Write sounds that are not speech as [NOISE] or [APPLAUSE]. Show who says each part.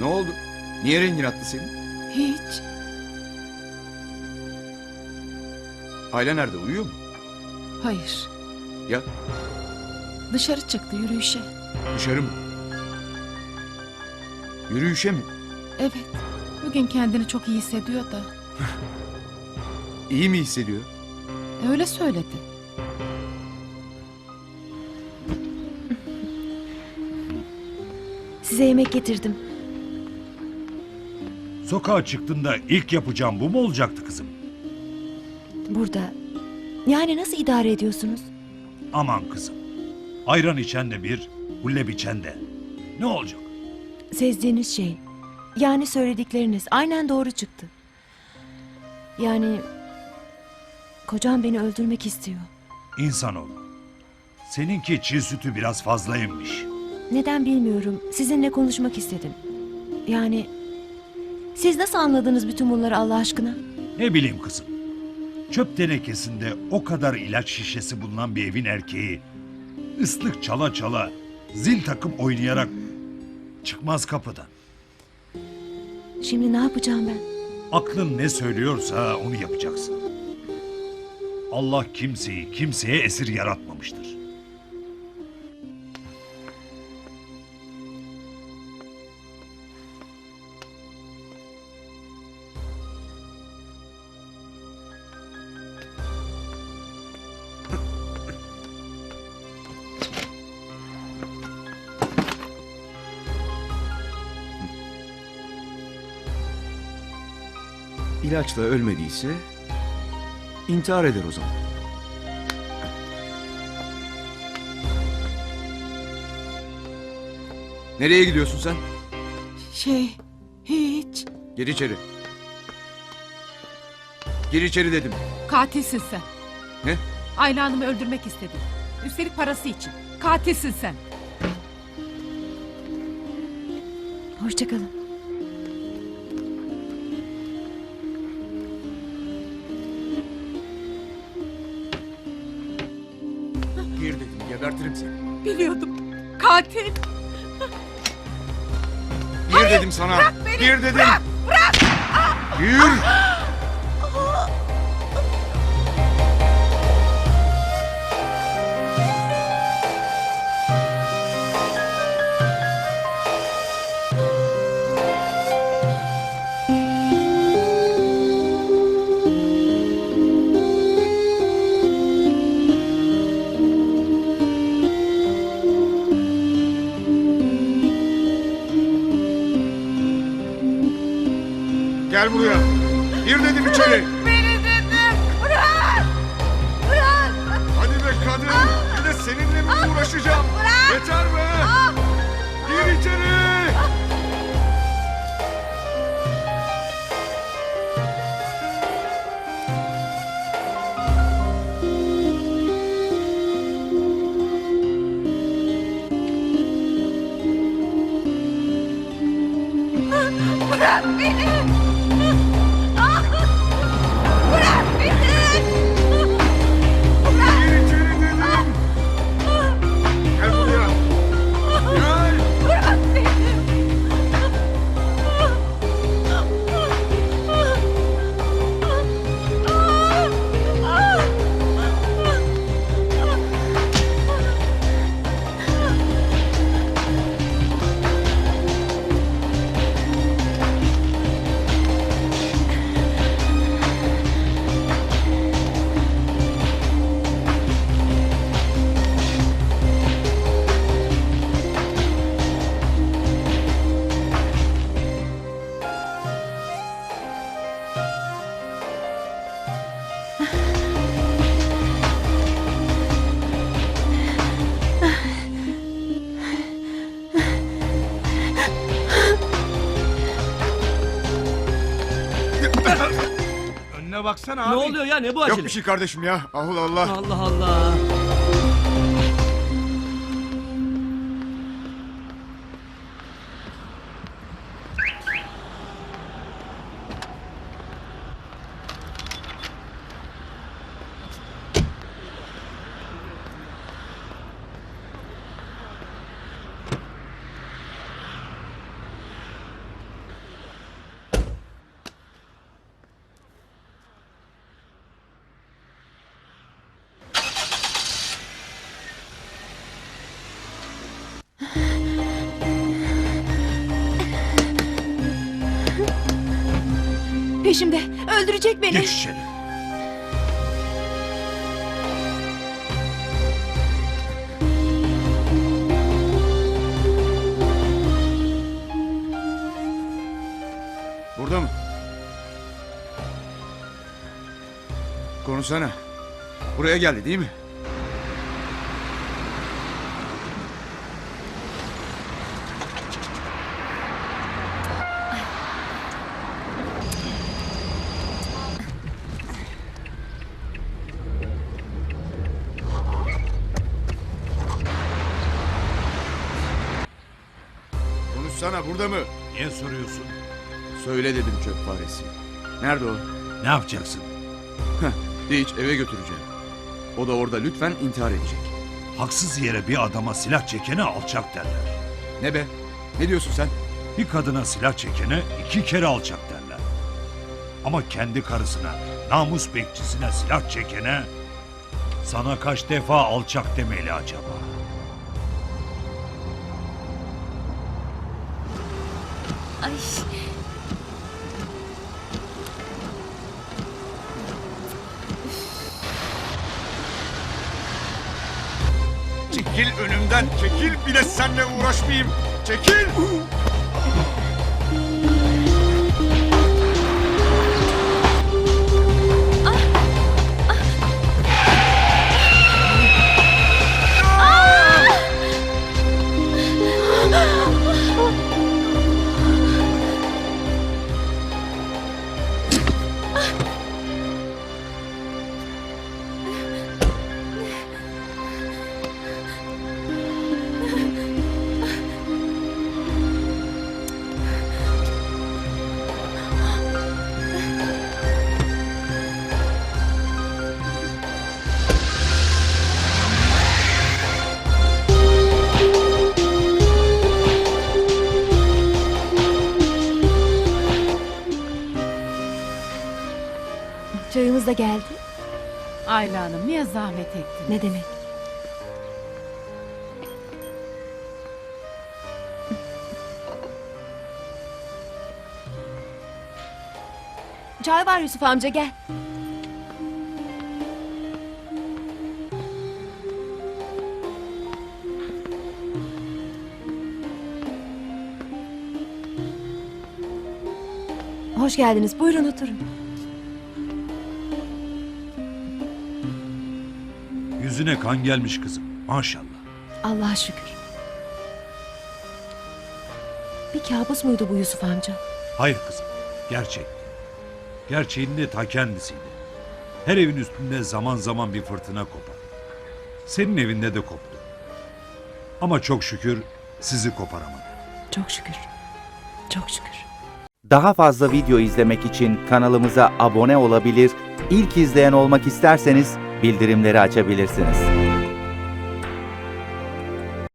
Speaker 1: Ne oldu? Niye rengin attı senin?
Speaker 2: Hiç.
Speaker 1: Ayla nerede? Uyuyor mu?
Speaker 2: Hayır.
Speaker 1: Ya
Speaker 2: Dışarı çıktı yürüyüşe.
Speaker 1: dışarı mı? Yürüyüşe mi?
Speaker 2: Evet. Bugün kendini çok iyi hissediyor da. [LAUGHS]
Speaker 1: İyi mi hissediyor?
Speaker 2: Öyle söyledi.
Speaker 3: Size yemek getirdim.
Speaker 4: Sokağa çıktığında ilk yapacağım bu mu olacaktı kızım?
Speaker 3: Burada. Yani nasıl idare ediyorsunuz?
Speaker 4: Aman kızım. Ayran içen de bir, hulle biçen de. Ne olacak?
Speaker 3: Sezdiğiniz şey. Yani söyledikleriniz aynen doğru çıktı. Yani kocam beni öldürmek istiyor.
Speaker 4: İnsanoğlu. Seninki çiğ sütü biraz fazlaymış.
Speaker 3: Neden bilmiyorum. Sizinle konuşmak istedim. Yani siz nasıl anladınız bütün bunları Allah aşkına?
Speaker 4: Ne bileyim kızım. Çöp tenekesinde o kadar ilaç şişesi bulunan bir evin erkeği ıslık çala çala zil takım oynayarak çıkmaz kapıdan.
Speaker 3: Şimdi ne yapacağım ben?
Speaker 4: Aklın ne söylüyorsa onu yapacaksın. Allah kimseyi kimseye esir yaratmamıştır.
Speaker 1: İlaçla ölmediyse intihar eder o zaman. Nereye gidiyorsun sen?
Speaker 2: Şey, hiç.
Speaker 1: Gir içeri. Gir içeri dedim.
Speaker 5: Katilsin sen.
Speaker 1: Ne?
Speaker 5: Ayla Hanım'ı öldürmek istedin. Üstelik parası için. Katilsin sen.
Speaker 3: Hoşçakalın.
Speaker 1: Dedim. Gebertirim seni.
Speaker 5: Biliyordum. Katil.
Speaker 1: Gir dedim sana. Gir dedim. Bırak, bırak. Gir. Gel buraya. Gir dedim içeri.
Speaker 5: Beni dedim. Bırak. Bırak.
Speaker 1: Hadi be kadın. Bir de seninle mi uğraşacağım? Yeter be. Gir içeri.
Speaker 5: Bırak beni.
Speaker 6: Baksana
Speaker 7: Ne
Speaker 6: abi.
Speaker 7: oluyor ya ne bu
Speaker 1: Yok
Speaker 7: acele?
Speaker 1: bir şey kardeşim ya. Allah Allah.
Speaker 7: Allah Allah.
Speaker 3: Peşimde. Öldürecek beni.
Speaker 4: Geç içeri.
Speaker 1: Burada mı? Konuşsana. Buraya geldi değil mi? Konuşsana burada mı?
Speaker 4: Niye soruyorsun?
Speaker 1: Söyle dedim çöp faresi. Nerede o?
Speaker 4: Ne yapacaksın?
Speaker 1: Hiç eve götüreceğim. O da orada lütfen intihar edecek.
Speaker 4: Haksız yere bir adama silah çekene alçak derler.
Speaker 1: Ne be? Ne diyorsun sen?
Speaker 4: Bir kadına silah çekene iki kere alçak derler. Ama kendi karısına, namus bekçisine silah çekene sana kaç defa alçak demeli acaba?
Speaker 3: Ay.
Speaker 1: Çekil önümden çekil bir de seninle uğraşmayayım. Çekil.
Speaker 3: Çayımız da geldi.
Speaker 5: Ayla Hanım niye zahmet ettin?
Speaker 3: Ne demek? Çay var Yusuf amca gel. Hoş geldiniz. Buyurun oturun.
Speaker 4: Yüzüne kan gelmiş kızım. Maşallah.
Speaker 3: Allah'a şükür. Bir kabus muydu bu Yusuf amca?
Speaker 4: Hayır kızım. Gerçek. Gerçeğin de ta kendisiydi. Her evin üstünde zaman zaman bir fırtına kopar. Senin evinde de koptu. Ama çok şükür sizi koparamadı.
Speaker 3: Çok şükür. Çok şükür.
Speaker 6: Daha fazla video izlemek için kanalımıza abone olabilir, ilk izleyen olmak isterseniz bildirimleri açabilirsiniz.